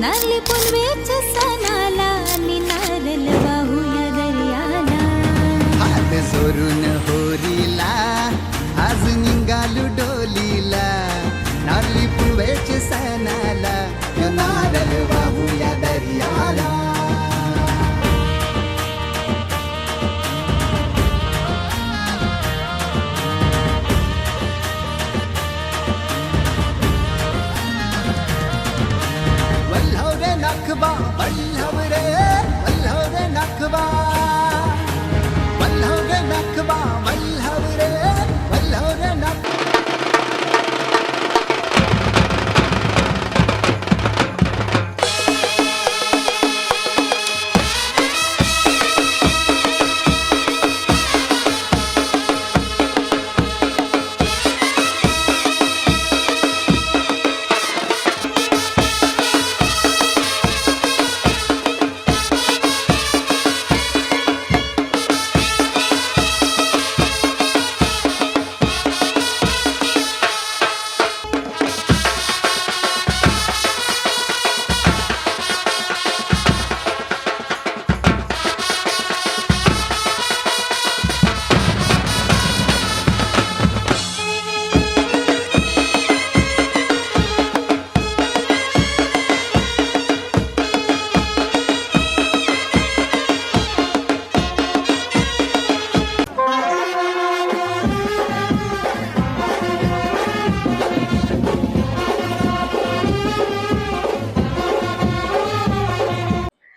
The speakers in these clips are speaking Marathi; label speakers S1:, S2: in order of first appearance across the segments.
S1: नारली पुनवेच्या सणाला आणि नारळ वाहूया दर्याला.
S2: हात सोरून होरीला आज निघालू डोलीला. नारळी पुनवेच्या सणाला यो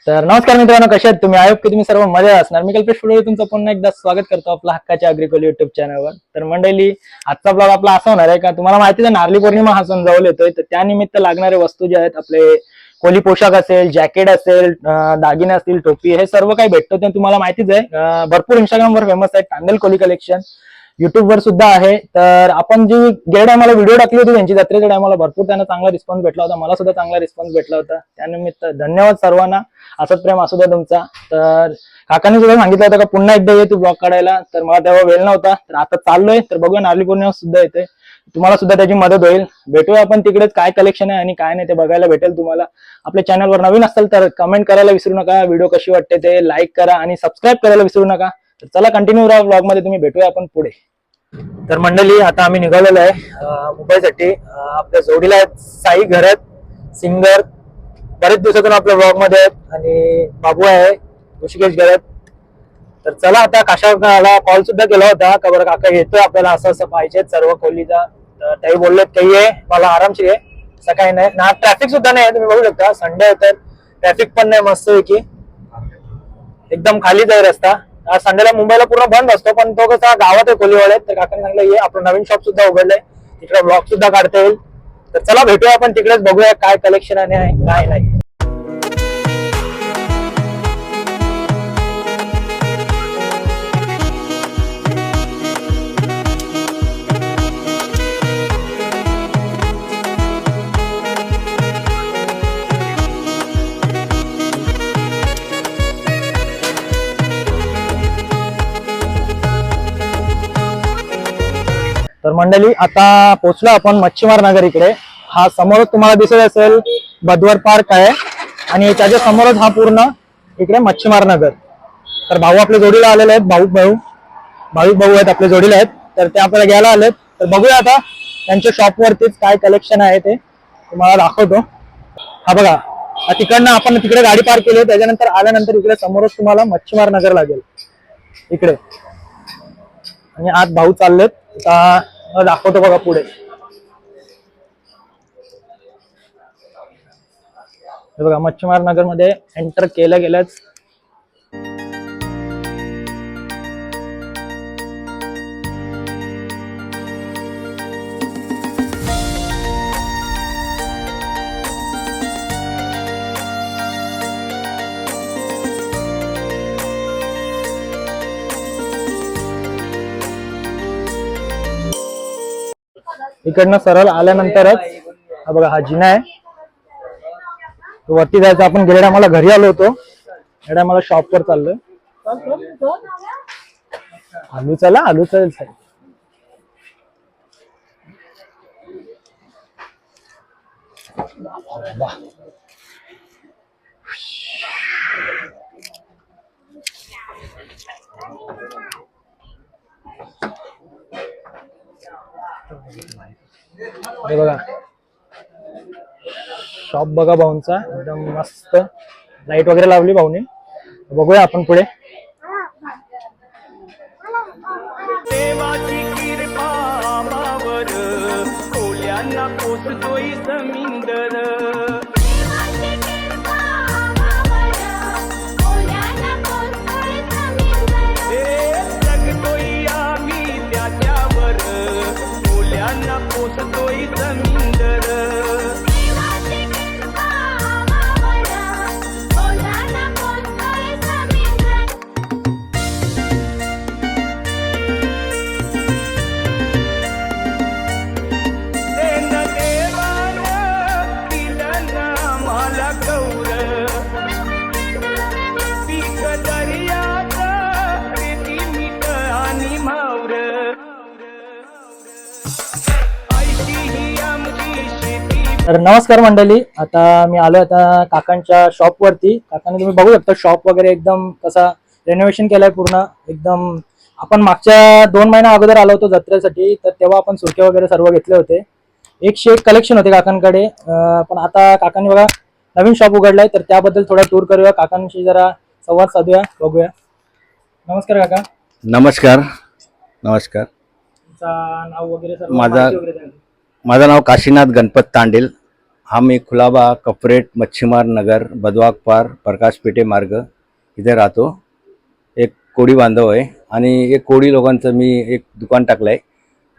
S3: तर नमस्कार मित्रांनो कसे आहेत तुम्ही? आयोग की तुम्ही सर्व मजा असणार मी कल्पेश फुलोरे तुमचं पुन्हा एकदा स्वागत करतो आपला हक्काच्या अग्रिकोल युट्यूब चॅनलवर तर मंडळी आजचा ब्लॉग आपला असा होणार आहे का? तुम्हाला माहितीच आहे नारली पौर्णिमा हा सण जवळ येतोय. तर त्यानिमित्त लागणारे वस्तू जे आहेत आपले कोली पोशाख असेल जॅकेट असेल दागिने असतील टोपी हे सर्व काही भेटतं ते तुम्हाला माहितीच आहे भरपूर इंस्टाग्रामवर फेमस आहे कांदल कोली कलेक्शन युट्यूबवर सुद्धा आहे. तर आपण जी गेल्या टायमाला व्हिडिओ टाकली होती त्यांची जत्रेच्या टायमाला भरपूर त्यांना चांगला रिस्पॉन्स भेटला होता. मला सुद्धा चांगला रिस्पॉन्स भेटला होता. त्यानिमित्त धन्यवाद सर्वांना. असंच प्रेम असू द्या तुमचा. तर काकांनी सुद्धा सांगितलं होतं का पुन्हा एकदा ये तू ब्लॉग काढायला. तर मला तेव्हा वेळ नव्हता. तर आता चाललोय. तर बघूया नारळी पौर्णिमा सुद्धा येते तुम्हाला सुद्धा त्याची मदत होईल. भेटूया आपण तिकडेच. काय कलेक्शन आहे आणि काय नाही ते बघायला भेटेल तुम्हाला. आपल्या चॅनलवर नवीन असेल तर कमेंट करायला विसरू नका. व्हिडिओ कशी वाटते ते लाईक करा आणि सबस्क्राईब करायला विसरू नका. तर चला कंटिन्यू राहा ब्लॉगमध्ये तुम्ही भेटूया आपण पुढे. तर मंडळी आता आम्ही निघालेलो आहे. मुंबईसाठी. आपल्या जोडीला साई घरात सिंगर बरेच दिवसातून आपल्या ब्लॉगमध्ये आहेत आणि बाबू आहे ऋषिकेश गरत तर चला आता काशाला कॉल सुद्धा केला होता का बरं काका येतोय आपल्याला असं असं पाहिजे सर्व खोलीचा तर त्याही बोललेत काही आहे मला आरामशीर आहे असं काही नाही ना ट्रॅफिक सुद्धा नाही आहे तुम्ही बघू शकता. संडे आहे तर ट्रॅफिक पण नाही मस्त की एकदम खालीच आहे रस्ता. आज संडेला मुंबईला पूर्ण बंद असतो पण तो कसा गावात आहे कोलीवाड्यात तर काकाने सांगितलं ये आपलं नवीन शॉप सुद्धा उघडलंय. तिकडे ब्लॉग सुद्धा काढता येईल. तर चला भेटूया आपण तिकडेच बघूया काय कलेक्शन आहे काय नाही. मंडळी आता पोहोचलो आपण मच्छीमार नगर इकडे. हा समोरच तुम्हाला दिसत असेल बदवर पार्क आहे. आणि त्याच्या समोरच हा पूर्ण इकडे मच्छीमार नगर. तर भाऊ आपल्या जोडीला आलेले आहेत. भाऊ भाऊ. भाविक भाऊ आहेत आपल्या जोडीला आहेत. तर ते आपल्याला घ्यायला आलेत. तर बघूया आता त्यांच्या शॉप वरतीच काय कलेक्शन आहे ते. तुम्हाला दाखवतो. हा बघा. तिकडनं आपण तिकडे गाडी पार्क केली. त्याच्यानंतर आल्यानंतर इकडे समोरच तुम्हाला मच्छीमार नगर लागेल. इकडे. आणि आज भाऊ चाललेत. आता दाखवतो बघा पुढे. हे बघा मच्छीमार नगरमध्ये एंटर केलं गेलंच. इकडनं सरळ आल्यानंतरच हा बघा हा जिना आहे. वरती जायचं आपण गेल्या टायमाला घरी आलो होतो. मला शॉपवर चाललोय. आलू चला आलू चालेल साहेब. हे बघा. शॉप बघा भाऊंचा. एकदम मस्त. लाइट वगैरे लावली भाऊने. बघूया आपण पुढे. तर नमस्कार मंडळी. आता मी आलोय आता काकांच्या शॉप वरती. काकांनी तुम्ही बघू शकता शॉप वगैरे एकदम कसा रेनोव्हेशन केलंय पूर्ण. एकदम आपण मागच्या दोन महिन्या अगोदर आलो होतो जत्रेसाठी तर तेव्हा आपण सुरके वगैरे सर्व घेतले होते. एकशे एक कलेक्शन होते काकांकडे. पण आता काकांनी बघा नवीन शॉप उघडलाय तर त्याबद्दल थोडा टूर करूया. काकांशी जरा संवाद साधूया बघूया. नमस्कार काका.
S4: नमस्कार. नमस्कार.
S3: नाव वगैरे सर्व
S4: माझा-
S3: माहिती वगैरे द्या.
S4: माझं नाव काशीनाथ गणपत तांडेल. हा मी खुलाबा कपरेट मच्छीमार नगर बदवाक पार प्रकाश पेठे मार्ग इथे राहतो. एक कोळी बांधव आहे आणि एक कोळी लोकांचं मी एक दुकान टाकलं आहे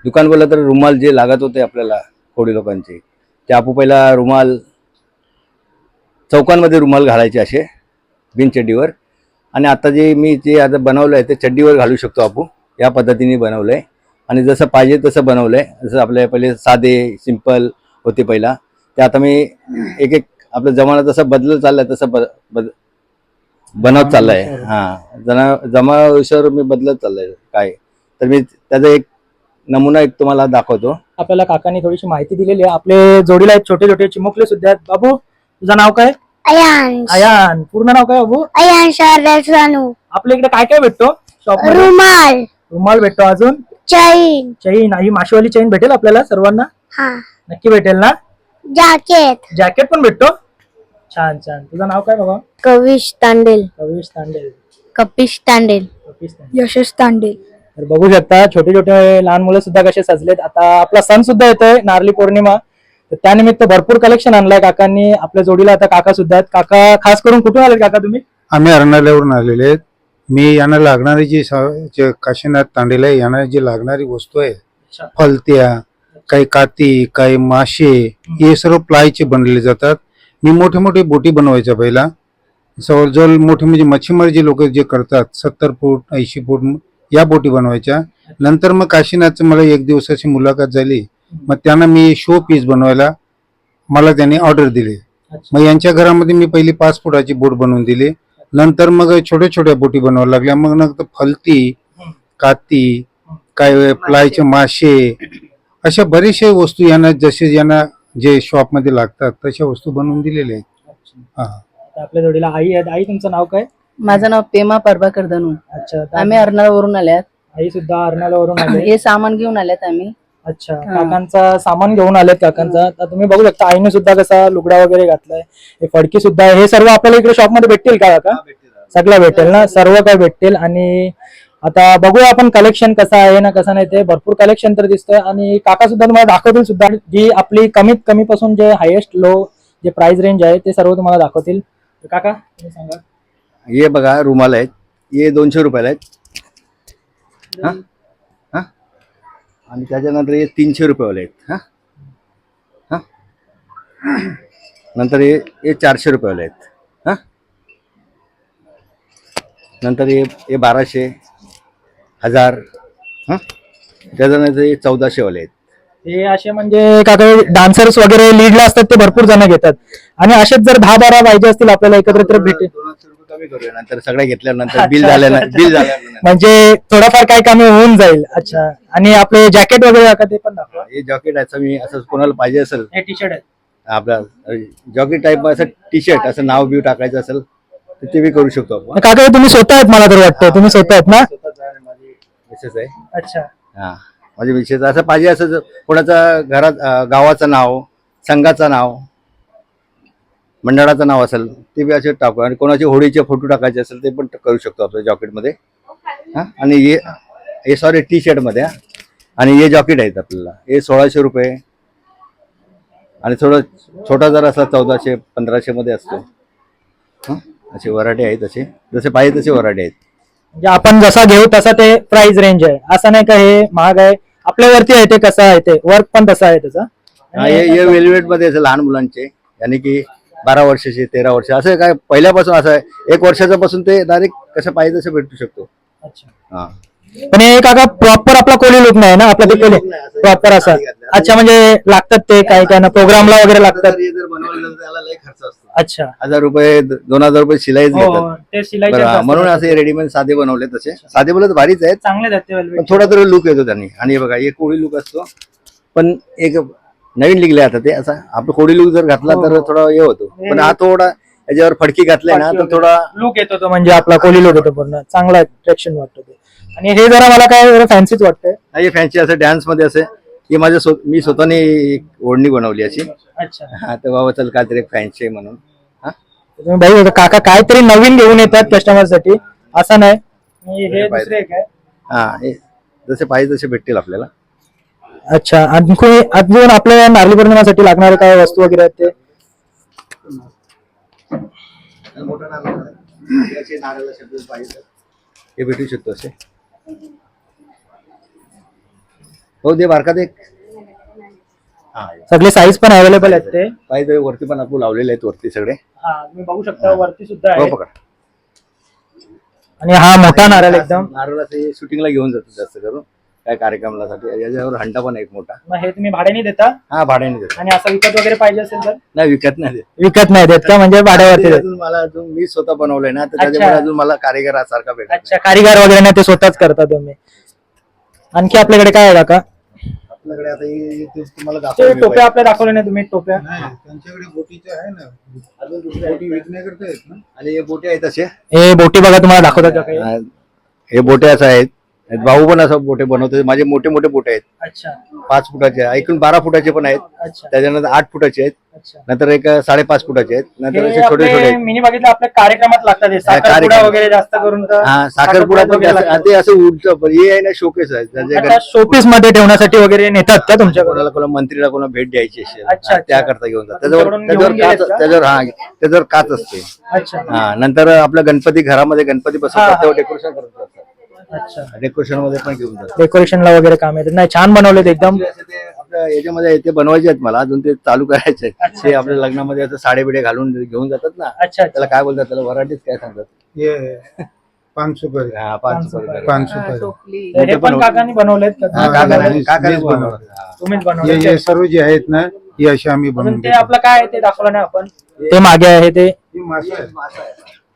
S4: दुकान बोललं तर रुमाल जे लागत होते आपल्याला कोळी लोकांचे ते आपू पहिला रुमाल चौकांमध्ये रुमाल घालायचे असे बिनचड्डीवर आणि आता जे मी जे आता बनवलं आहे ते चड्डीवर घालू शकतो आपू. या पद्धतीने बनवलं आहे आणि जसं पाहिजे तसं बनवलं आहे जसं आपल्या पहिले साधे सिंपल होते पहिला. ते आता मी एक एक आपलं जमाना जसं बदलत चाललाय तसं बद बद बनवत चाललंय. हां. जना जमानुसार मी बदलत चाललंय काय. तर मी त्याचा एक नमुना एक तुम्हाला दाखवतो.
S3: आपल्याला काकांनी थोडीशी माहिती दिलेली आहे. आपले जोडीला आहेत छोटे छोटे चिमुकले सुद्धा आहेत. बाबू तुझं नाव काय?
S5: अयांश.
S3: अयान. पूर्ण नाव काय बाबू?
S5: अयांश रानू.
S3: आपल्या इकडे काय काय भेटतो? शॉप
S5: रुमाल.
S3: रुमाल भेटतो अजून?
S5: चैन.
S3: चैन. ही माशीवाली चैन भेटेल आपल्याला सर्वांना?
S5: हा.
S3: नक्की भेटेल ना?
S5: जॅकेट.
S3: जॅकेट पण भेटतो? छान छान. तुझं नाव काय बाबा?
S5: कविश तांडेल.
S3: कविश तांडेल.
S5: कपिश तांडेल.
S3: कपिश तांडेल.
S5: यशस तांडेल.
S3: तर बघू शकता छोटे छोटे लहान मुलं सुद्धा कसे सजलेत. आता आपला सण सुद्धा येतोय नारली पौर्णिमा. तर त्यानिमित्त भरपूर कलेक्शन आणलंय काकांनी. आपल्या जोडीला आता काका सुद्धा आहेत. काका खास करून कुठून आलेत काका तुम्ही?
S6: आम्ही अर्नाल्यावरून आलेले आहेत. मी यांना लागणारी जी सा- जे काशीनाथ तांडेला आहे यांना जी लागणारी वस्तू आहे
S3: अच्छा.
S6: फलत्या काही काती काही मासे हे सर्व प्लायचे बनलेले जातात. मी मोठे मोठे बोटी बनवायच्या पहिला. जवळजवळ मोठे म्हणजे मच्छीमार जे लोक जे करतात सत्तर फूट ऐंशी फूट या बोटी बनवायच्या. नंतर मग काशीनाथचं मला एक दिवसाची मुलाखत झाली. मग त्यांना मी शो पीस बनवायला मला त्यांनी ऑर्डर दिली. मग यांच्या घरामध्ये मी पहिली पाच फुटाची बोट बनवून दिली. नंतर मग छोट्या छोट्या बोटी बनवायला लागल्या. मग नंतर फलती. काती काय प्लायचे मासे अशा बरेचशा वस्तू यांना जसे यांना जे शॉपमध्ये लागतात तशा वस्तू बनवून दिलेल्या आहेत. हा.
S3: आता आपल्या जोडीला आई आहेत. आई तुमचं नाव काय?
S7: माझं नाव पेमा प्रभाकर धनू.
S3: अच्छा तर
S7: आम्ही अर्नाळवरून आल्यात.
S3: आई सुद्धा अर्नालावरून आले
S7: हे सामान घेऊन आल्यात आम्ही.
S3: अच्छा काकांचा सामान घेऊन आलेत काकांचा. आता तुम्ही बघू शकता आईने सुद्धा कसा लुगडा वगैरे घातलाय. हे फडकी सुद्धा आहे हे सर्व आपल्याला इकडे शॉपमध्ये भेटतील का काका? सगळं भेटेल ना? सर्व काय भेटतील? आणि आता बघूया आपण कलेक्शन कसं आहे ना कसं नाही ते. भरपूर कलेक्शन तर दिसतंय. आणि काका सुद्धा तुम्हाला दाखवतील सुद्धा. जी आपली कमीत कमी पासून जे हायेस्ट लो जे प्राइस रेंज आहे ते सर्व तुम्हाला दाखवतील. काका तुम्ही सांगा.
S4: हे बघा रुमाल आहेत. हे दोनशे रुपयाला आहेत. हा? हा? आणि त्याच्यानंतर हे तीनशे रुपयेवाले आहेत. हा? हा? नंतर हे हे चारशे रुपयेवाले आहेत. हा? नंतर हे हे बाराशे. हजार हा? त्याच्यानंतर हे चौदाशेवाले आहेत.
S3: हे असे म्हणजे काका डान्सर्स वगैरे लीडला असतात ते भरपूर जण घेतात. आणि असेच जर दहा बारा पाहिजे असतील आपल्याला एकत्र तर भेटेल.
S4: दोनशे रुपये कमी करूया नंतर सगळ्या घेतल्यानंतर बिल झाल्यानंतर बिल झाल्यानंतर
S3: म्हणजे थोडंफार काही कमी होऊन जाईल. अच्छा. आणि आपले जॅकेट वगैरे काका ते पण दाखवा.
S4: हे जॉकेट असं मी असं कोणाला पाहिजे असेल.
S3: हे टी शर्ट आहे.
S4: आपला जॉकेट टाईप असं टी शर्ट असं नाव बिव टाकायचं असेल तर ते बी करू शकतो आपण.
S3: काका तुम्ही स्वतः आहेत मला तर वाटतं. तुम्ही स्वतः आहेत ना?
S4: स्वतःच आहे.
S3: अच्छा.
S4: हा. म्हणजे विशेष असं पाहिजे असं कोणाचं घरात गावाचं नाव संघाचं नाव मंडळाचं नाव असेल ते बी असे टाकू. आणि कोणाचे होळीचे फोटो टाकायचे असेल ते पण करू शकतो आपल्या जॉकेटमध्ये. हां? आणि हे हे सॉरी टी शर्टमध्ये हां. आणि हे जॉकेट आहेत आपल्याला. हे सोळाशे रुपये. आणि थोडं छोटा जर असला चौदाशे पंधराशे मध्ये असतो. हं? असे वराठे आहेत असे. जसे पाहिजे तसे वराठे आहेत.
S3: म्हणजे आपण जसा घेऊ तसा ते प्राइस रेंज आहे. असं नाही का हे महाग आहे. आपल्यावरती आहे ते कसं आहे ते? वर्क पण तसं आहे त्याचा.
S4: हा, हे हे वेलवेटमध्ये असे लहान मुलांचे यानी की बारा वर्षाचे तेरा वर्ष असं काय पहिल्यापासून असं आहे. एक वर्षाच्या पासून ते डायरेक्ट कसं पाहिजे तसं भेटू शकतो.
S3: अच्छा.
S4: हा.
S3: पण हे काका प्रॉपर आपला कोली लुक नाही ना? आपला ते कोली प्रॉपर असा अच्छा म्हणजे लागतात ते काय काय ना प्रोग्रामला वगैरे लागतात.
S4: जर हे जर बनवलं तर त्याला लय खर्च असतो.
S3: अच्छा.
S4: हजार रुपये दोन हजार रुपये शिलाईच
S3: हो
S4: घेतात.
S3: ते शिलाई
S4: बरं, हा, म्हणून असे रेडीमेड साधे बनवले तसे. साधे बोलत भारीच आहेत.
S3: चांगले
S4: पण. थोडा तरी लुक येतो त्यांनी. आणि हे बघा एक कोळी लुक असतो. पण एक नवीन लिहिले आता ते. असा आपलं कोळी लुक जर घातला तर थोडा हे होतो. पण हा थोडा याच्यावर फडकी घातलाय ना तर थोडा
S3: लुक येतो तो म्हणजे आपला कोली लुक येतो पूर्ण. चांगला अट्रॅक्शन वाटतो ते. आणि हे जरा मला काय फॅन्सीच वाटतंय.
S4: हे फॅन्सी असं dance मध्ये असे हे माझ्या स्व- मी स्वतःने एक ओढणी बनवली अशी.
S3: अच्छा.
S4: हा तर बाबा चल काहीतरी फॅन्सी आहे म्हणून. हा?
S3: तुम्ही भाई होता काका काहीतरी नवीन घेऊन येतात कस्टमरसाठी. असं नाही. आणि हे दुसरे एक आहे.
S4: हा हे जसे पाहिजे तसे भेटतील आपल्याला.
S3: अच्छा आणखी अजून आपल्या नारळी पौर्णिमेसाठी लागणारे काय वस्तू वगैरे आहेत ते?
S4: हे भेटू शकतो असे. हो दे बारका दे. हा
S3: सगळे साईज पण अवेलेबल आहेत ते.
S4: पाहिजे वरती पण आपण लावलेले आहेत वरती सगळे.
S3: हा तुम्ही बघू शकता वरती सुद्धा
S4: हो
S3: आहे
S4: पकड.
S3: आणि हा मोठा नारळ एकदम.
S4: नारळ ते शूटिंगला घेऊन जातो जास्त करून. काय कार्यक्रमासाठी. याच्यावर हंडा पण एक मोठा.
S3: मग हे तुम्ही भाड्याने देता?
S4: हा भाड्याने देतो.
S3: आणि असं विकत वगैरे पाहिजे असेल तर?
S4: नाही विकत नाही देत.
S3: विकत नाही देत का? म्हणजे भाड्यावरती
S4: ते
S3: देत.
S4: अजून मला अजून मी स्वतः बनवलंय ना तर
S3: अच्छा.
S4: त्याच्यामुळे अजून मला कारिगर सारखा भेटत
S3: अच्छा कारीगर वगैरे नाही ते स्वतःच करता तुम्ही. आणखी आपल्याकडे काय आहे
S4: नाही. आपल्याकडे आता हे- ते तुम्हाला
S3: ते
S4: दाखवलं मी
S3: टोप्या आपल्या दाखवले नाही तुम्ही टोप्या.
S6: नाही त्यांच्याकडे बोटीचे आहे ना.
S4: अजून
S6: बोटी विकण्याकरता आहेत ना?
S4: आणि हे बोटे आहेत असे?
S3: हे बोटी बघा तुम्हाला दाखवतात का काही?
S4: हा, हे बोटे असं आहेत. भाऊ पण असं बोटे बनवतो माझे मोठे मोठे बोटे आहेत.
S3: अच्छा.
S4: पाच फुटाचे ऐकून बारा फुटाचे पण आहेत.
S3: अच्छा.
S4: त्याच्यानंतर आठ फुटाचे आहेत.
S3: अच्छा.
S4: नंतर एक साडेपाच फुटाचे आहेत. नंतर
S3: हे
S4: असे छोटे छोटे
S3: आपले
S4: आहेत
S3: मिनी बघितलं आपल्या कार्यक्रमात लागतात हे. साखरपुडा
S4: कार्यक्रम.
S3: वगैरे जास्त करून तर
S4: हा साखरपुडा पण
S3: वगैरे
S4: जास्त-
S3: लागतो.
S4: ते असं उलट पण हे आहे ना शोकेस आहे.
S3: अच्छा
S4: घरी
S3: शोपीसमध्ये ठेवण्यासाठी वगैरे नेतात का तुमच्याकडे
S4: कोणाला कोणा मंत्रीला कोणा भेट द्यायची असेल
S3: अच्छा,
S4: हा,
S3: अच्छा.
S4: त्याकरता घेऊन जातात. त्याच्यावर
S3: तुमच्याकडून
S4: त्याच्यावर
S3: घेऊन
S4: काच
S3: गेलेत का?
S4: त्याच्यावर हा त्याच्यावर काच असते.
S3: अच्छा.
S4: हा नंतर आपलं गणपती घरामध्ये गणपती
S3: हा,
S4: बसवतात
S3: हा.
S4: तेव्हा डेकोरेशन करत असतात
S3: अच्छा.
S4: डेकोरेशनमध्ये पण घेऊन जातात
S3: डेकोरेशनला वगैरे काम येतात नाही छान बनवलेत एकदम.
S4: असे ते आपल्या याच्यामध्ये ते बनवायचे आहेत मला अजून ते चालू करायचे आहेत. ते आपल्या लग्नामध्ये असं साडे बिडे घालून घेऊन जातात ना.
S3: अच्छा
S4: त्याला काय बोलतात त्याला? वराठीत काय सांगतात?
S6: हे पाच सुपारी
S4: हा, पाच.
S6: पाच
S7: हा,
S6: सुपारी
S7: टोपली
S3: हे पण काकांनी बनवलेत का?
S4: हा,
S6: हा,
S4: काकाने-
S6: मीच-
S4: काकानेच
S6: मीच
S4: बनवलं.
S6: बनवलं.
S4: हा.
S3: तुम्हीच
S6: हे
S3: बनवले
S6: जे सर्व जे आहेत ना ही अशी आम्ही बनवून
S3: ते
S6: देतो.
S3: आपलं काय आहे ते दाखवलं नाही आपण? ते मागे आहे ते?
S6: ही मासे आहे.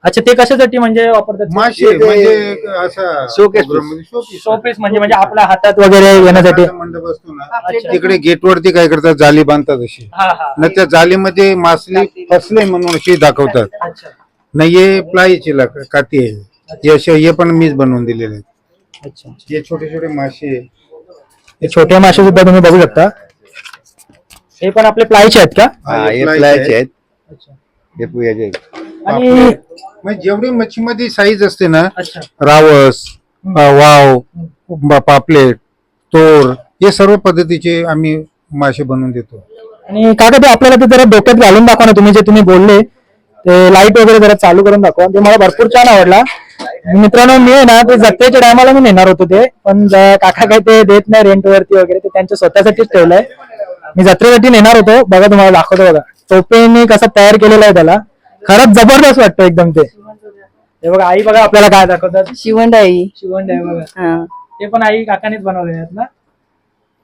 S3: अच्छा ते कशासाठी म्हणजे वापरतात?
S6: मासे
S4: ते-
S6: म्हणजे असा
S4: Showcase.
S3: शोपीस म्हणजे म्हणजे आपल्या हातात वगैरे येण्यासाठी?
S6: आपला मंडप असतो ना
S3: अच्छा.
S6: तिकडे गेट वरती काय करतात जाली बांधतात अशी.
S3: हा हा.
S6: न त्या जालीमध्ये मासली फसले म्हणून अशी दाखवतात.
S3: अच्छा.
S6: नाही हे प्लायची लाक- काती आहे. हे असे हे पण मीच बनवून दिलेले आहेत.
S3: अच्छा.
S6: हे छोटे छोटे मासे
S3: हे छोटे मासे सुद्धा तुम्ही बघू शकता. हे पण आपले प्लायचे आहेत का?
S4: हा,
S6: हे
S4: हे फ्लायचे आहेत.
S3: अच्छा.
S4: हे पुयाचे आहेत.
S3: आणि
S6: म्हणजे जेवढी मच्छीमध्ये साईज असते ना
S3: अच्छा.
S6: रावस अ, वाव ब- पापलेट तोर हे सर्व पद्धतीचे आम्ही मासे बनवून देतो.
S3: आणि काका ते आपल्याला ते जरा डोक्यात घालून दाखवा ना तुम्ही जे तुम्ही बोलले ते लाइट वगैरे जरा चालू करून दाखवा. ते मला भरपूर छान आवडला. मित्रांनो मी आहे ना ते जत्रेच्या टायमाला मी नेणार होतो ते पण ज- काका काही ते देत नाही रेंट वरती वगैरे ते त्यांच्या स्वतःसाठीच ठेवलंय. मी जत्रेसाठी नेणार होतो. बघा तुम्हाला दाखवतो बघा. टोपेने कसा तयार केलेला आहे त्याला. खरंच जबरदस्त वाटतं एकदम ते. हे बघा आई बघा आपल्याला काय दाखवतात.
S7: शिवंडाई
S3: शिवंड आहे बघा.
S7: हा.
S3: ते पण आई काकानेच बनवले आहेत ना?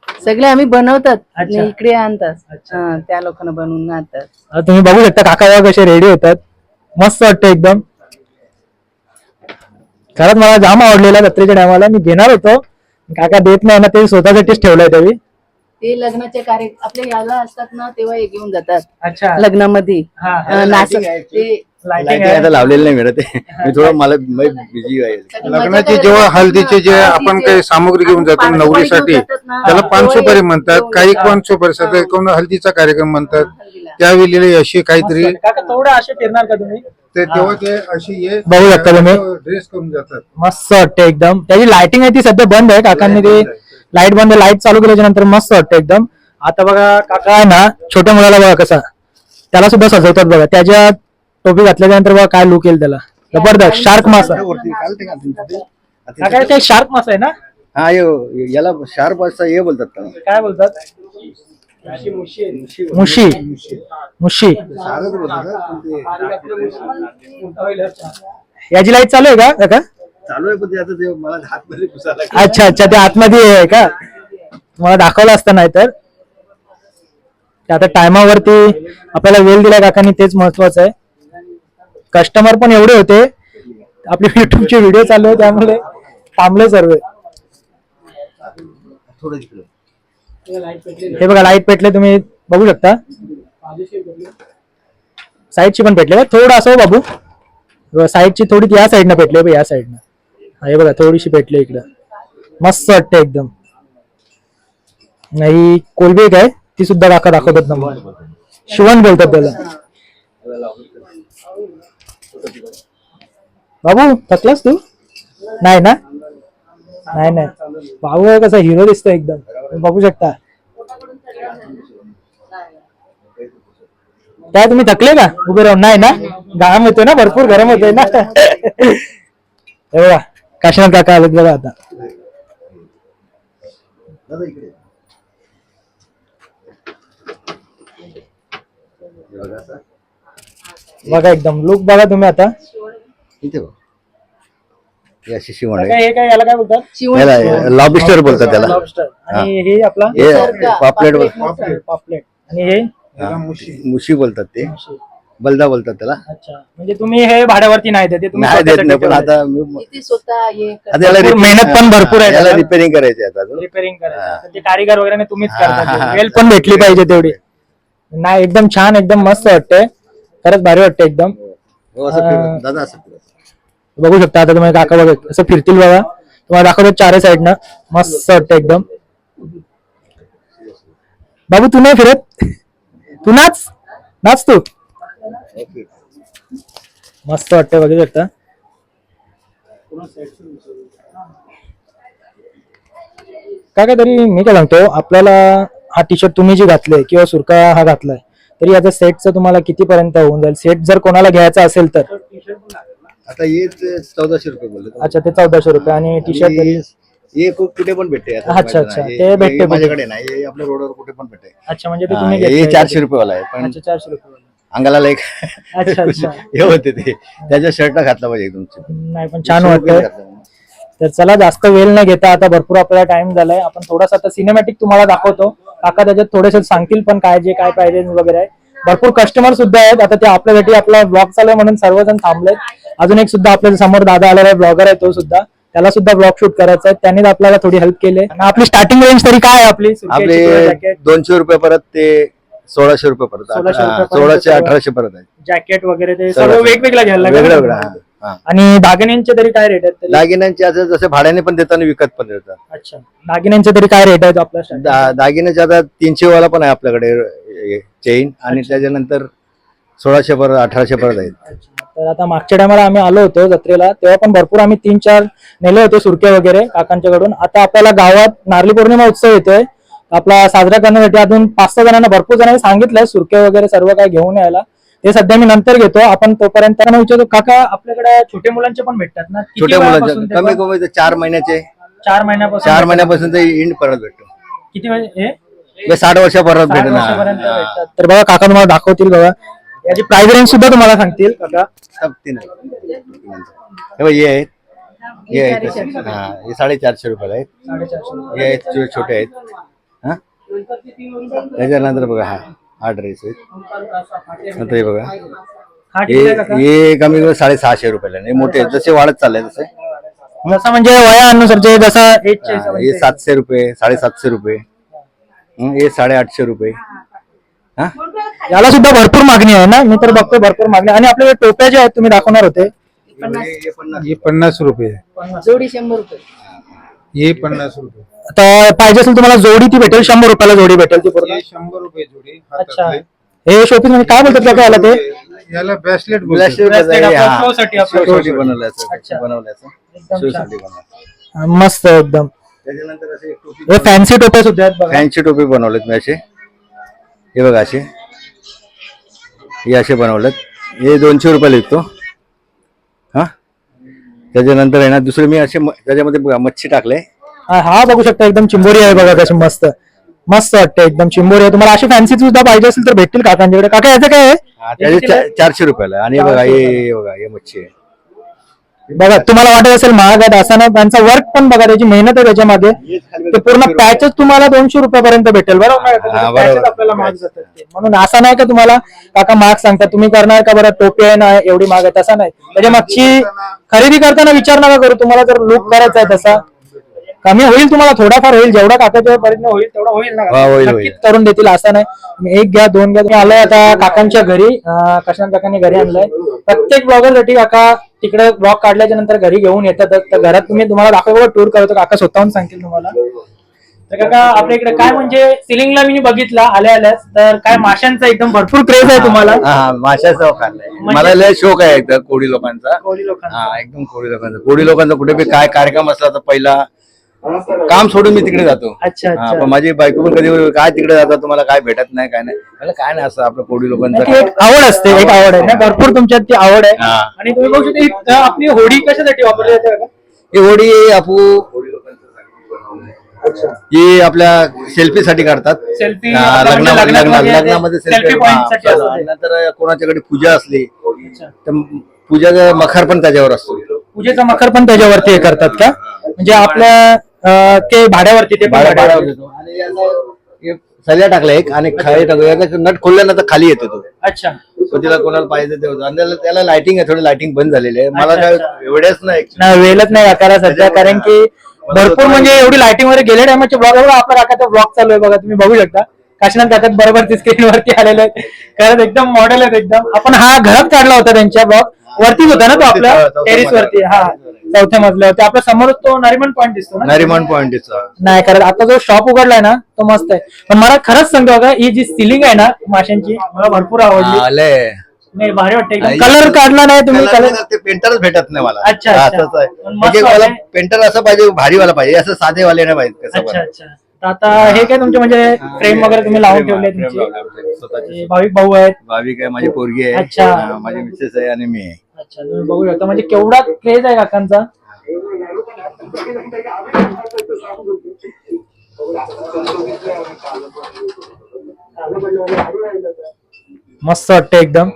S7: सगळे आम्ही बनवतात.
S3: अच्छा.
S7: आणि इकडे आणतात.
S3: अच्छा.
S7: हा, त्या लोकांना बनवून आणतात.
S3: आता तुम्ही बघू शकता काका बघा कसे रेडी होतात. मस्त वाटतं एकदम. खरंच मला जाम आवडलेला जत्रेच्या टायमाला मी घेणार होतो. काका देत नाही ना ते स्वतःसाठीच ठेवलंय त्यावेळी.
S7: ते लग्नाचे कार्य आपल्या याला असतात ना तेव्हा हे घेऊन जातात.
S3: अच्छा.
S7: लग्नामध्ये.
S3: हा,
S7: अं, नाच
S4: lighting आहे
S7: ते.
S3: लाइटिंग
S4: लाईटिंग
S3: आहे.
S4: आता लावलेलं नाही. मी थोडं मला बिझी आहे.
S6: लग्नाचे जेव्हा हल्दीचे जे आपण काही सामग्री घेऊन जातो नवरीसाठी त्याला पान सुपारी म्हणतात काही पान सुपारी असतात कोण हल्दीचा कार्यक्रम म्हणतात. त्यावेळी अशी काहीतरी
S3: मस्त. काका थोडं असे फिरणार का तुम्ही?
S6: ते तेव्हा ते अशी हे
S3: बघू शकता तुम्ही.
S6: ड्रेस करून जातात.
S3: मस्त वाटतं एकदम. त्याची लाइटिंग आहे ती सध्या बंद आहे काकांनी ते लाइट बंद लाइट चालू केल्याच्यानंतर मस्त वाटतं एकदम. आता बघा काका आहे ना छोट्या मुलाला बघा कसा. त्याला सुद्धा सजवतात बघा. त्याच्या टोपी घातल्याच्या नंतर बघा काय लुक येईल त्याला. जबरदस्त शार्क मासा. ते शार्क मासा आहे ना?
S4: हा यो- याला शार्प असं हे बोलतात का
S3: काय बोलतात? मुशी. मुशी. याची लाइट चालू आहे का काका?
S4: चालू आहे पण ते आता ते मला हात मध्ये घुसायला.
S3: अच्छा अच्छा ते आतमध्ये आहे का? तुम्हाला दाखवलं असतं नाही तर? ते आता टायमावरती आपल्याला वेळ दिला काकांनी तेच महत्वाचं आहे. कस्टमर पण एवढे होते. आपले युट्यूबचे व्हिडिओ चालू आहे त्यामुळे थांबले सर्व.
S4: थोडं इकडं.
S3: हे बघा लाइट पेटले तुम्ही बघू शकता. साईडची पण पेटले. थोडं असं हो बाबू. साईडची थोडी या साईडनं पेटली बघ या साईडनं हे बघा थोडीशी पेटली इकडं. मस्त वाटते एकदम. नाही कोलबी काय आहे ती सुद्धा काका दाखवतात ना शिवण बोलतात त्याला. बाबू थकलास तू? नाही ना? नाही नाही. बाबू कसा हिरो दिसतो एकदम. बघू शकता. काय तुम्ही थकले का? उभे राहून? नाही ना? घाम येतोय ना भरपूर गरम होतोय ना? हे बघा. काशीनाथ काका आलेत बघा आता
S4: दादा इकडे. हे बघा
S3: एकदम लुक बघा तुम्ही आता
S4: इथे बघ. हे अशी शिवण
S3: काय
S4: आहे
S3: हे काय याला काय बोलतात
S4: याला लॉबिस्टर बोलतात त्याला
S3: लॉबस्टर आणि हे आपला
S4: हे पापलेट
S3: पापलेट आणि हे
S4: मुशी बोलतात ते बलदा बोलतात त्याला.
S3: अच्छा. म्हणजे तुम्ही हे भाड्यावरती नाही देते तुम्ही
S4: नाही देत
S3: स्वतःसाठी
S4: नाही पण
S3: ठेवलंय.
S4: आता मी
S7: स्वतः हे
S4: आता याला
S3: भरपूर मेहनत पण भरपूर आहे.
S4: याला
S3: त्याला.
S4: रिपेअरिंग करायचे आता अजून.
S3: रिपेअरिंग करायचं तर ते कारीगर वगैरे तुम्हीच
S4: हा, हा,
S3: करता
S4: हा.
S3: वेल पण भेटली पाहिजे तेवढी. नाही एकदम छान एकदम मस्त वाटतंय. खरंच भारी वाटतं एकदम.
S4: हो, असं फिरव. दादा असं फिरव.
S3: बघू शकता आता तुम्ही काका बघा असं फिरतील बघा. तुम्हाला दाखवतो चारही साईडनं मस्त वाटतं एकदम. बाबू तू नाही फिरत? तू नाच. नाच तू. मस्त वाटतं बघू शकता काय काय तरी मी काय सांगतो आपल्याला हा टी शर्ट तुम्ही जे घातले किंवा सुरका हा घातलाय तरी याचा सेटचं तुम्हाला किती पर्यंत होऊन जाईल? सेट जर कोणाला घ्यायचा असेल तर.
S4: आता हे चौदाशे रुपये बोलले
S3: अच्छा ते चौदाशे रुपये आणि टी शर्ट
S4: हे खूप कुठे पण भेटते. आता
S3: अच्छा, अच्छा. ते
S4: हे-
S3: भेटते
S4: माझ्याकडे नाही हे आपल्या रोडवर कुठे पण भेटते.
S3: अच्छा म्हणजे ते
S4: हा,
S3: तुम्ही
S4: हे
S3: घेतलंय.
S4: चारशे रुपये वाला आहे पण
S3: अच्छा चारशे रुपये
S4: अंगाला
S3: अच्छा, अच्छा.
S4: हे होते ते. त्याच्या शर्ट घातला पाहिजे तुमचे.
S3: नाही पण छान वाटतंय. तर चला जास्त वेळ न घेता आता भरपूर आपल्याला टाइम झालाय. आपण थोडासा आता सिनेमॅटिक तुम्हाला दाखवतो. काका त्याच्यात थोडेसे सांगतील पण काय जे काय पाहिजे वगैरे आहे. भरपूर कस्टमर सुद्धा आहेत. आता ते आपल्यासाठी आपला ब्लॉग चालू आहे म्हणून सर्वजण थांबलेत. अजून एक सुद्धा आपल्यासमोर दादा आलेला आहे ब्लॉगर आहे तो सुद्धा. त्याला सुद्धा ब्लॉग शूट करायचा आहे. त्यांनी आपल्याला थोडी हेल्प केली आणि आपली स्टार्टिंग रेंज तरी काय आहे आपली?
S4: आपले दोनशे रुपये परत ते सोळाशे रुपये परत
S3: सोळाशे
S4: हा,
S3: रुपयापर्यंत
S4: सोळाशे
S3: सर्व.
S4: अठराशे परत आहे
S3: जॅकेट वगैरे ते
S4: सर्व-
S3: सर्व वेगवेगळं घ्यायला लागेल
S4: वेगळं वेगळं? हा, हा.
S3: आणि दागिन्यांचे तरी काय रेट आहेत तरी?
S4: दागिन्यांचे असं जसे भाड्याने पण देतात आणि विकत पण देतात
S3: अच्छा दागिन्यांचे तरी काय रेट आहेत आपल्या starting?
S4: दा- दागिन्याचे आता तीनशे वाला पण आहे आपल्याकडे चेन आणि त्याच्यानंतर सोळाशे परत अठराशे परत आहेत
S3: अच्छा. तर आता मागच्या टायमाला आम्ही आलो होतो जत्रेला तेव्हा पण भरपूर आम्ही तीन चार नेले होते सुरके वगैरे काकांच्याकडून आता आपल्याला गावात नारळी पौर्णिमा उत्सव येतोय आपला साजरा करण्यासाठी अजून पाच सहा जणांना भरपूर जणांनी सांगितलंय सुरके वगैरे सर्व काय घेऊन यायला. ते सध्या मी नंतर घेतो. आपण तोपर्यंत त्यांना विचारतो काका आपल्याकडे छोटे मुलांचे पण भेटतात ना? किती
S4: छोट्या मुलांचे.
S3: ते
S4: कमी
S3: पण?
S4: कमी चार महिन्याचे.
S3: चार महिन्यापासून
S4: चार. महिन्यापासून ते इंड परत भेटतो.
S3: किती म्हणजे हे?
S4: ते साठ
S3: साठ वर्षापर्यंत
S4: ना
S3: भेटतात. तर बघा काका तुम्हाला दाखवतील बघा. याची प्राइस रेंज सुद्धा तुम्हाला सांगतील काका.
S4: सब तीन हे बघ, हे आहेत. हे आहेत. हा हे साडेचारशे रुपयाला आहेत.
S3: साडेचारशे
S4: हे आहेत छो- छोटे आहेत. हा त्याच्यानंतर बघा हा हा ड्रेस आहे. नंतर हे बघा.
S3: हा
S4: हे हे कमी कमी साडेसहाशे रुपयाला आहे. हे मोठे आहेत. जसे वाढत चालले तसे.
S3: जसं म्हणजे वयानुसार जे जसं
S4: हा,
S3: हिशोबाने
S4: हे
S3: ते.
S4: सातशे रुपये साडेसातशे रुपये. हं, हे साडेआठशे रुपये. हा?
S3: याला सुद्धा भरपूर मागणी आहे ना? मी तर बघतोय भरपूर मागणी. आणि आपल्याकडे टोप्या ज्या आहेत तुम्ही दाखवणार होते.
S6: हे पन्नास रुपये.
S7: जोडी शंभर रुपये.
S6: हे पन्नास रुपये.
S3: तर पाहिजे असेल तुम्हाला जोडी ती भेटेल शंभर रुपयाला जोडी भेटेल ती पूर्ण.
S6: हे शंभर रुपये जोडी
S3: अच्छा.
S6: हातातले.
S3: हे शोपीस म्हणजे काय बोलतात का याला ते?
S6: याला ब्रेसलेट
S4: आहे.
S3: मस्त एकदम.
S4: त्याच्यानंतर असे एक टोपी
S3: हे फॅन्सी टोप्या सुद्धा आहेत बघा.
S4: फॅनची टोपी बनवलेत मी असे. हे बघा असे. हे असे बनवलेत. हे दोनशे रुपयाला विकतो. हा? त्याच्यानंतर आहे ना दुसरं मी असे म- त्याच्यामध्ये बघा मच्छी टाकले.
S3: हा हा बघू शकता एकदम चिंबोरी आहे बघा कशी मस्त. मस्त वाटतं एकदम चिंबोरी आहे. तुम्हाला अशी फॅन्सी सुद्धा पाहिजे असेल तर भेटतील काकांच्याकडे. काका याचं काय आहे?
S4: चारशे रुपयाला. आहे. आणि बघा हे बघा हे मच्छी आहे.
S3: बघा तुम्हाला वाटत असेल महाग आहेत असं नाही त्यांचा वर्क पण बघा त्याची मेहनत आहे त्याच्यामागे ते पूर्ण पॅचच तुम्हाला दोनशे रुपयापर्यंत भेटेल बरोबर. आपल्याला महाग जातात. म्हणून असं नाही का तुम्हाला काका महाग सांगता तुम्ही करणार का बरं? टोपी आहे ना एवढी महाग आहे तसा नाही. त्याच्या मागची खरेदी करताना विचार नका करू तुम्हाला जर लुक करायचा आहे तसा. कमी होईल तुम्हाला थोडाफार होईल. जेवढा काकाच्या पर्यंत होईल तेवढा होईल ना.
S4: हा, होईल,
S3: नक्कीच
S4: होईल.
S3: करून देतील असं नाही. एक घ्या दोन घ्या. तुम्ही आलोय आता काकांच्या घरी. अं, काकांनी घरी आणलंय. प्रत्येक ब्लॉगरसाठी काका तिकडे ब्लॉग काढल्याच्या नंतर घरी घेऊन येतात. तर घरात तुम्ही तुम्हाला दाखवा टूर करतो. काका स्वतःहून सांगतील तुम्हाला. तर काका आपल्या इकडे काय म्हणजे सिलिंगला मी बघितला आल्या आल्याच तर काय माशांचा एकदम भरपूर क्रेज आहे तुम्हाला.
S4: हा माशाचा
S3: म्हणजे-
S4: मला लय शोक आहे एकदा कोळी लोकांचा.
S3: कोळी लोकांचा.
S4: हा एकदम कोळी लोकांचा. कोळी लोकांचा कुठे बी काय कार्यक्रम असला तर पहिला काम सोडून मी तिकडे जातो.
S3: अच्छा, अच्छा.
S4: पण माझी बायको पण कधी काय तिकडे जातात तुम्हाला काय भेटत नाही काय नाही. मला काय नाही असं आपलं
S3: ती
S4: लोकांचं.
S3: एक आवड असते एक आवड आहे ना भरपूर तुमच्यात ती आवड आहे.
S4: हा.
S3: आणि तुम्ही बघू शकता ही, अं, आपली होडी कशासाठी वापरली जाते काका?
S4: ही होडी आपू ही आपल्या सेल्फी साठी काढतात.
S3: Selfie
S4: हा,
S3: म्हणजे
S4: लग्ना- लग्नामध्ये
S3: selfie
S4: सेल्फी
S3: point साठी असतं ते.
S4: नंतर कोणाच्याकडे पूजा असली तर पूजाचा मखर पण त्याच्यावर असतो.
S3: पूजेचा मखर पण त्याच्यावरती हे करतात का? म्हणजे आपल्या ते भाड्यावरती ते पण
S4: भाड्या- भाड्यावर
S3: भाड्यावरती.
S4: देतो. आणि याचा एक सल्या टाकला एक आणि खाली टाकला नट खोलल्यानंतर खाली येतो तो.
S3: अच्छा.
S4: तो तिला कोणाला पाहिजे ते होतं. आणि त्याला- त्याला लाइटिंग आहे थोडी लाइटिंग बंद झालेली आहे. मला
S3: अच्छा,
S4: काय
S3: अच्छा.
S4: एवढ्याच नाही
S3: वेळच नाही काकाला सध्या कारण की भरपूर म्हणजे एवढी लाइटिंग वगैरे गेल्या टायमाचे ब्लॉग एवढा आपला काकाचा ब्लॉग चालू आहे बघा तुम्ही बघू शकता. काशीनाथ काकात बरोबर ती स्क्रीन वरती आलेले आहेत. खरंच एकदम मॉडेल आहेत एकदम. आपण हा घरात काढला होता त्यांच्या ब्लॉग वरतीच होता ना तो आपल्या?
S4: चौथ्या
S3: टेरिस वरती. हा. चौथ्या मजल्यावरती आपल्या समोरच तो नरिमन पॉईंट दिसतो ना?
S4: नरिमन पॉइंटचा
S3: नाही खरंच आता जो शॉप उघडलाय ना तो मस्त आहे. पण मला खरंच सांगतो बघा ही जी सिलिंग आहे ना माशांची मला भरपूर आवडली.
S4: आले
S3: नाही भारी वाटते. एकदम
S4: आई-
S3: कलर काढला नाही तुम्ही कलर
S4: पेंटरच भेटत नाही मला.
S3: अच्छा, अच्छा.
S4: असंच आहे.
S3: पण मस्त
S4: म्हणजे मला
S3: वाटलंय.
S4: पेंटर असं पाहिजे भारीवाला पाहिजे. असं साधेवाले नाही पाहिजे कसं
S3: अच्छा
S4: पण.
S3: अच्छा. तर आता हे काय तुमचे म्हणजे फ्रेम वगैरे तुम्ही लावून ठेवले तुमचे. हे भाविक भाऊ आहेत.
S4: भाविक आहे माझी पोरगी आहे.
S3: अच्छा.
S4: हा, माझी मिसेस आहे आणि मी आहे.
S3: अच्छा तुम्ही बघू शकता म्हणजे केवढा क्रेज आहे काकांचा? मस्त वाटते एकदम.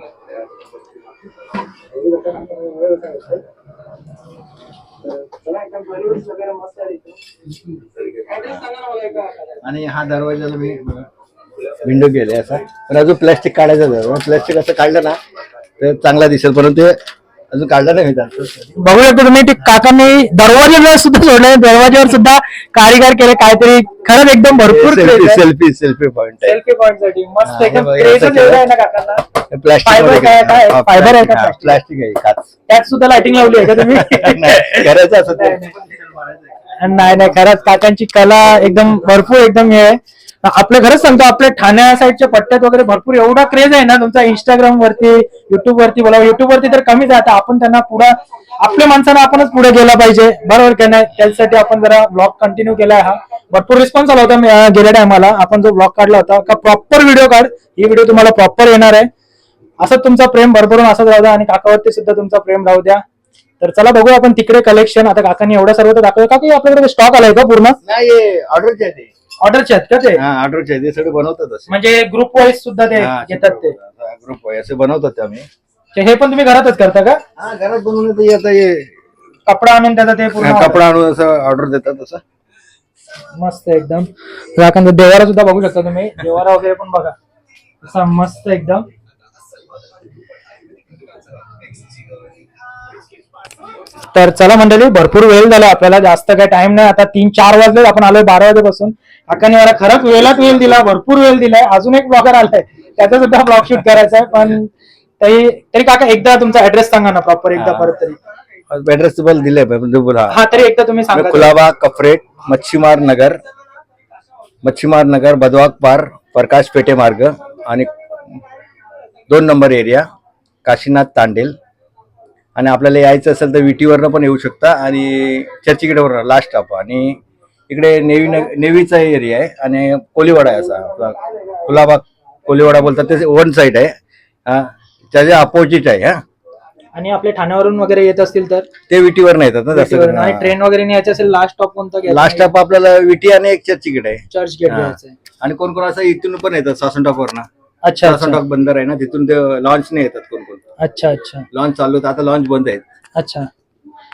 S4: आणि हा दरवाजा मी विंडो केले असा. पण अजून प्लॅस्टिक काढायचं दरवाजा. प्लॅस्टिक असं काढलं ना तर चांगला दिसेल परंतु ते अजून काढलं नाही.
S3: बघू शकता तुम्ही ते काकांनी दरवाजेवर सुद्धा सोडले दरवाजेवर सुद्धा कारीगर केले काहीतरी खरंच एकदम भरपूर
S4: सेल्फी सेल्फी सेल्फी पॉइंट आहे
S3: सेल्फी पॉइंटसाठी मस्त एकदम
S4: बघा,
S3: क्रेजच
S4: याचं
S3: एवढं आहे ना काकांना
S4: प्लॅस्टिक
S3: Fiber काय- काय? Fiber आहे का?
S4: प्लॅस्टिक आहे काच
S3: त्यात सुद्धा लाइटिंग लावली आहे का तुम्ही
S4: करायचं असं.
S3: नाही नाही खरंच काकांची कला एकदम भरपूर एकदम हे आहे आपलं खरंच सांगतो आपल्या ठाण्या साईडच्या पट्ट्यात वगैरे भरपूर एवढा क्रेज आहे ना तुमचा इंस्टाग्राम वरती युट्यूब वरती बोला युट्यूब वरती तर कमीच आहे आता आपण त्यांना पुढे आपल्या माणसांना आपणच पुढे गेला पाहिजे. बरोबर का नाही? त्यासाठी आपण जरा ब्लॉग कंटिन्यू केला हा. भरपूर रिस्पॉन्स आला होता गेल्या टायमाला आपण जो ब्लॉग काढला होता का प्रॉपर व्हिडिओ काढ. ही व्हिडिओ तुम्हाला प्रॉपर येणार आहे. असंच तुमचा प्रेम भरभरून असंच राहू द्या आणि काकावरती सुद्धा तुमचा प्रेम राहू द्या. तर चला बघू आपण तिकडे कलेक्शन आता काकांनी एवढं सर्व दाखवलं. का की आपल्याकडे स्टॉक आलाय का पूर्ण?
S4: नाही ऑर्डर आहे ते.
S3: ऑर्डरचे आहेत का ते?
S4: हा ऑर्डरचे आहे ते सगळे बनवतात असे.
S3: म्हणजे ग्रुप वाईज सुद्धा ते घेतात ते.
S4: ग्रुप असे बनवतात ते आम्ही.
S3: ते हे पण तुम्ही घरातच करता का?
S4: हा घरात बनवून ते आता हे
S3: कपडा आणून त्याचा ते पूर्ण
S4: कपडा आणून असं ऑर्डर देतात असं.
S3: मस्त एकदम. देवारा सुद्धा बघू शकता तुम्ही. देवारा वगैरे पण बघा. असा मस्त एकदम. तर चला मंडळी भरपूर वेळ झाला आपल्याला जास्त काही टाइम नाही. आता तीन चार वाजले आपण आलोय बारा वाजेपासून. काकांनी मला खरंच वेळात वेळ दिला भरपूर वेळ दिलाय. अजून एक ब्लॉगर आलाय. त्याचा सुद्धा ब्लॉग शूट करायचा आहे पण तरी तरी काका एकदा तुमचा ऍड्रेस सांगा ना प्रॉपर एकदा. परत तरी.
S4: ऍड्रेस तुम्हाला बोला.
S3: हा तरी एकदा तुम्ही सांगा.
S4: कुलाबा कफरेट मच्छीमार नगर मच्छीमार नगर बदवाक पार प्रकाश पेठे मार्ग आणि दोन नंबर एरिया काशीनाथ तांडेल आणि आपल्याला यायचं असेल तर विटीवरनं पण येऊ शकता आणि चर्चगेटवर लास्ट स्टॉप आणि इकडे नेवी नेवीचा एरिया आहे आणि कोलीवाडा आहे असा. आपला कुलाबा कोलीवाडा बोलतात ते वन साईड आहे. हा. त्याच्या अपोजिट आहे हा.
S3: आणि आपले ठाण्यावरून वगैरे येत असतील तर?
S4: ते विटीवर नाही येतात ना जास्त
S3: ट्रेन वगैरे न्यायचं असेल लास्ट स्टॉप कोणता घ्यायचा?
S4: लास्ट स्टॉप आपल्याला विटी आणि एक चर्चगेट आहे.
S3: चर्च गेट
S4: हा.
S3: घ्यायचं आहे.
S4: आणि कोण कोण असं इथून पण येतात सासन टॉकवर ना
S3: अच्छा
S4: सासन
S3: अच्छा.
S4: टॉक बंदर आहे ना तिथून ते लॉन्च नाही येतात कोण कोण.
S3: अच्छा अच्छा.
S4: लॉन्च चालू होतं. आता लॉन्च बंद आहेत.
S3: अच्छा.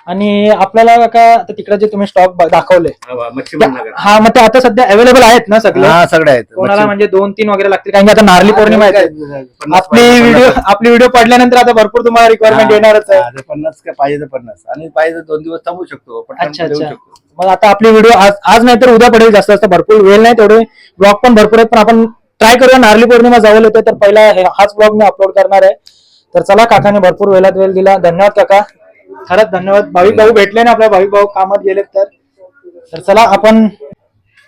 S3: आणि आपल्याला काका आता तिकडे जे तुम्ही स्टॉक दाखवले?
S4: हा, मच्छीमार नगर.
S3: हा मग ते आता सध्या अवेलेबल आहेत ना सगळे?
S4: हा सगळे आहेत.
S3: कोणाला म्हणजे दोन तीन वगैरे लागतील? कारण की आता नारळी पौर्णिमा आहे.
S4: पन्नास
S3: आपली व्हिडिओ
S4: पन्नास.
S3: आपली व्हिडिओ पडल्यानंतर आता भरपूर तुम्हाला रिक्वायरमेंट येणारच आहे.
S4: हा, ते पन्नास काय पाहिजे तर पन्नास. आणि पाहिजे तर दोन दिवस थांबू शकतो. पटकन
S3: अच्छा
S4: देऊ
S3: अच्छा.
S4: शकतो.
S3: मग आता आपली व्हिडिओ आज आज नाही तर उद्या पडेल जास्त जास्त. भरपूर वेळ नाही तेवढे ब्लॉग पण भरपूर आहेत. पण आपण ट्राय करूया. नारळी पौर्णिमा जवळ येते तर पहिला हे- हाच ब्लॉग मी अपलोड करणार आहे. तर चला काकाने भरपूर वेळात वेळ दिला. धन्यवाद काका. खरंच धन्यवाद. भाविक भाऊ भेटले ना आपल्या भाविक भाऊ कामात गेलेत तर. तर चला आपण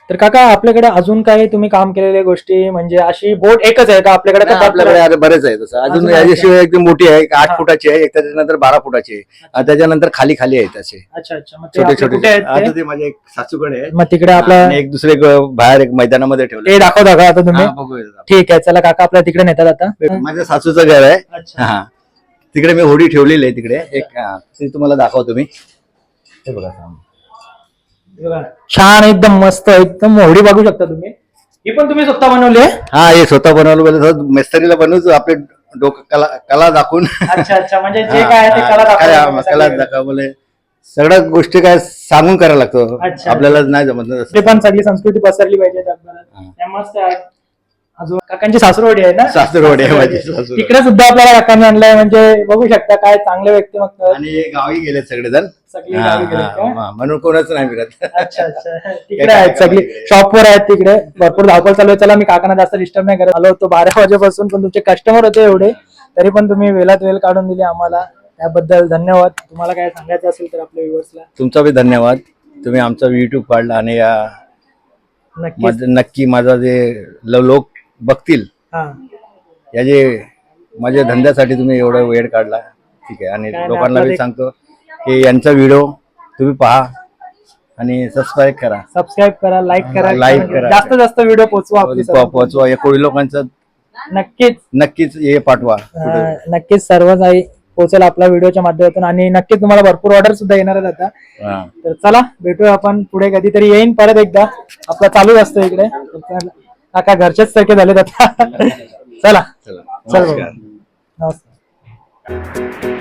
S3: तर काका आपल्याकडे अजून काही तुम्ही काम केलेल्या गोष्टी? म्हणजे अशी बोट एकच आहे का आपल्याकडे? का
S4: आपल्याकडे आता बरेच आहे तसं
S3: अजून आहे
S4: याच्याशिवाय एकदम मोठी आहे एक
S3: हा.
S4: आठ फुटाची आहे एक त्याच्यानंतर बारा फुटाची आहे. आणि त्याच्यानंतर खाली खाली आहेत असे.
S3: अच्छा अच्छा. मग ते
S4: छोटे
S3: आपले कुठे
S4: छोटे
S3: आहेत
S4: आता
S3: ते?
S4: ते माझ्या एक सासूकडे आहे
S3: मग तिकडे आपल्या
S4: आणि एक दुसरे ग- बाहेर एक मैदानामध्ये ठेवले.
S3: ते दाखवता का आता तुम्ही? ठीक आहे चला काका आपल्या तिकडे नेतात आता.
S4: माझ्या सासूचं घर आहे.
S3: अच्छा.
S4: हा. तिकडे मी होडी ठेवलेली आहे तिकडे. एक हा, ती तुम्हाला दाखवतो मी. हे बघा
S3: छान एकदम मस्त एकदम होडी बघू शकता तुम्ही ही पण तुम्ही स्वतः बनवली आहे
S4: हा हे स्वतः बनवलं पाहिजे स्वतः मिस्त्रीला बनवूच आपले डोकं कला कला दाखवून
S3: अच्छा अच्छा म्हणजे जे काय आहे ते कला तुम्ही.
S4: दाखवले सगळ्या गोष्टी काय सांगून करायला लागतो
S3: अच्छा.
S4: आपल्याला नाही जमत ना
S3: ते
S4: तसं.
S3: पण सगळी संस्कृती पसरली पाहिजे जगभरात
S4: हा.
S3: त्या मस्त आहे अजून काकांची सासूरवाडी आहे ना?
S4: सासूरवाडी आहे माझी सासूरवाडी.
S3: तिकडे सुद्धा आपल्याला काकांनी आणलंय म्हणजे बघू शकता काय चांगले व्यक्तिमत्व. आहेत.
S4: आणि गावी गेले सगळेजण.
S3: सगळी
S4: हा,
S3: गावी गेलेत
S4: हा,
S3: का?
S4: हा, म्हणून कोणच नाही
S3: अच्छा अच्छा. तिकडे आहेत सगळी. शॉपवर आहेत तिकडे. भरपूर धावपळ चालू आहे. चला मी काकांना जास्त डिस्टर्ब नाही करत. आलो होतो बारा वाजेपासून पण तुमचे कस्टमर होते एवढे. तरी पण तुम्ही वेळात वेळ काढून दिली आम्हाला. त्याबद्दल धन्यवाद. तुम्हाला काय सांगायचं असेल तर आपल्या व्ह्युअर्सला
S4: तुमचा बी धन्यवाद. तुम्ही आमचा युट्यूब काढला आणि या
S3: नक्की
S4: माझं- नक्की माझा जे ल- लोक बघतील. या जे माझ्या धंद्यासाठी तुम्ही एवढा वेळ काढला ठीक आहे. आणि लोकांना मी सांगतो की यांचा व्हिडिओ तुम्ही पहा आणि सबस्क्राईब करा.
S3: सबस्क्राईब करा लाईक करा. Comment
S4: करा.
S3: जास्त जास्त व्हिडिओ पोहोचवा
S4: पोहोचवा या कोळी लोकांचं
S3: नक्कीच.
S4: नक्कीच हे पाठवा.
S3: नक्कीच सर्व काही पोहोचेल आपल्या व्हिडिओच्या माध्यमातून. आणि नक्कीच तुम्हाला भरपूर ऑर्डर सुद्धा येणार आता. तर चला भेटूया आपण पुढे. कधीतरी येईन परत एकदा. आपला चालूच असतो इकडे. काका घरचेच सारखे झालेत आता. चला.
S4: चला.
S3: नमस्कार.